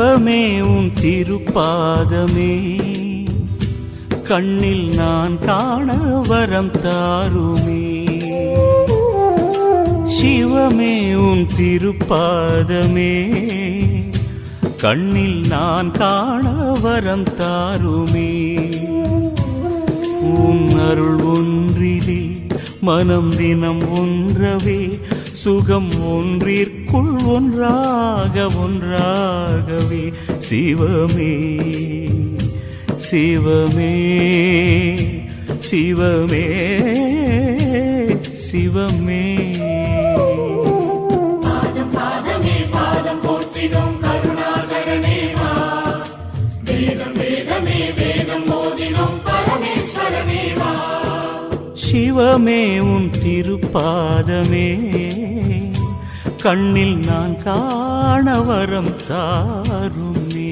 சிவமே உன் திருப்பாதமே. கண்ணில் நான் காண வரம் தாருமே. சிவமே உன் திருப்பாதமே. கண்ணில் நான் காண வரம் தாருமே. உன் அருள் ஒன்றிலே மனம் தினம் ஒன்றவே சுகம் ஒன்றிற்குள் ஒன்றாக ஒன்றாகவே. சிவமே சிவமே சிவமே சிவமே. சிவமே உன் திருப்பாதமே. கண்ணில் நான் காண வரம் தாருமே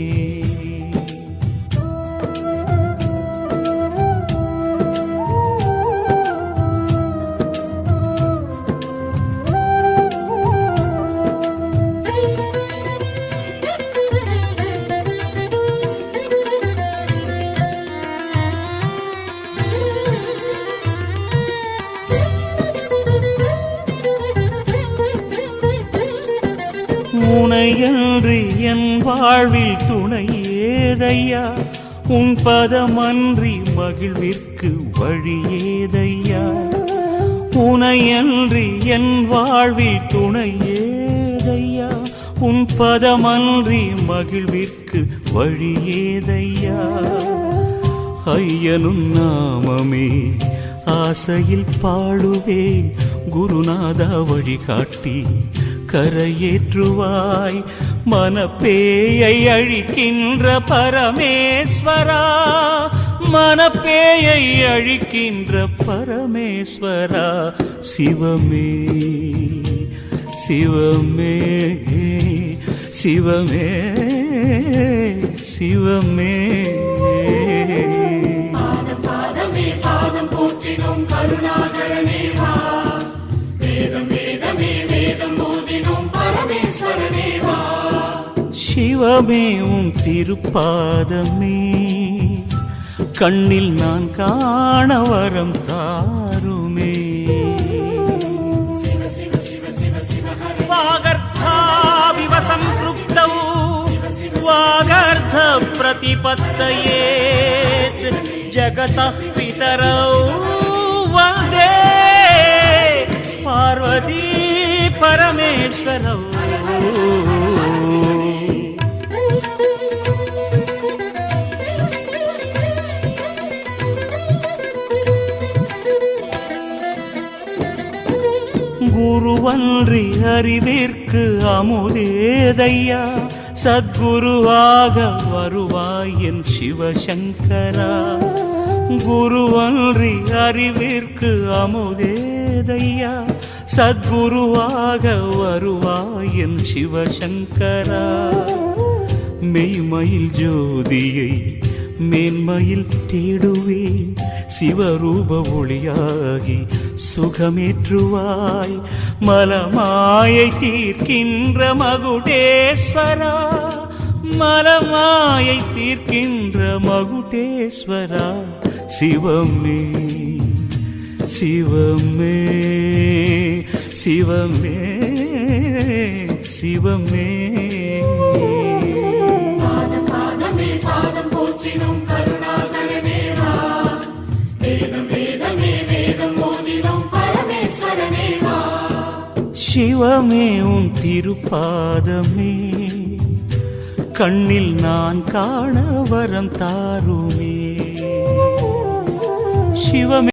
உனையன்று என் வாழ்வில் துணை ஏதையா உன் பதமன்றி மகிழ்விற்கு வழி ஏதையா உனையன்றி என் வாழ்வில் துணை ஏதையா உன் பதமன்றி மகிழ்விற்கு வழி ஏதையா ஐயனும் நாமமே ஆசையில் பாடுவேன் குருநாதா வழிகாட்டி. கரையேற்றுவாய். மனப்பேயை அழிக்கின்ற பரமேஸ்வரா. மனப்பேயை அழிக்கின்ற பரமேஸ்வரா. சிவமே சிவமே சிவமே சிவமே. பாதம் பாதமே பாதம் போற்றினோம் கருணாகரனே சிவமே உன் திருப்பாதமே கண்ணில் நான் காண வரம் தாருமே சிவ சிவ சிவ சிவ சிவ ஹர वागर्थाविव सम्पृक्तौ वागर्थ प्रतिपत्तयेत् जगतः पितरौ वन्दे पार्वती परमेश्वरौ குருவன்றி அறிவிற்கு அமுதேதையா. சத்குருவாக வருவாய் என் சிவசங்கரா. குருவன்றி அறிவிற்கு அமுதேதையா. சத்குருவாக வருவாய் என் சிவசங்கரா. மெய்மயில் ஜோதியை மேன்மையில் தேடுவேன் சிவரூப ஒளியாகி சுகமேற்றுவாய் மலமாயை தீர்க்கின்ற மகுடேஸ்வரா மலமாயை தீர்க்கின்ற மகுடேஸ்வரா சிவமே சிவமே சிவமே சிவமே சிவமே உன் திருப்பாதமே. கண்ணில் நான் காண வரம் தாருமே. சிவமே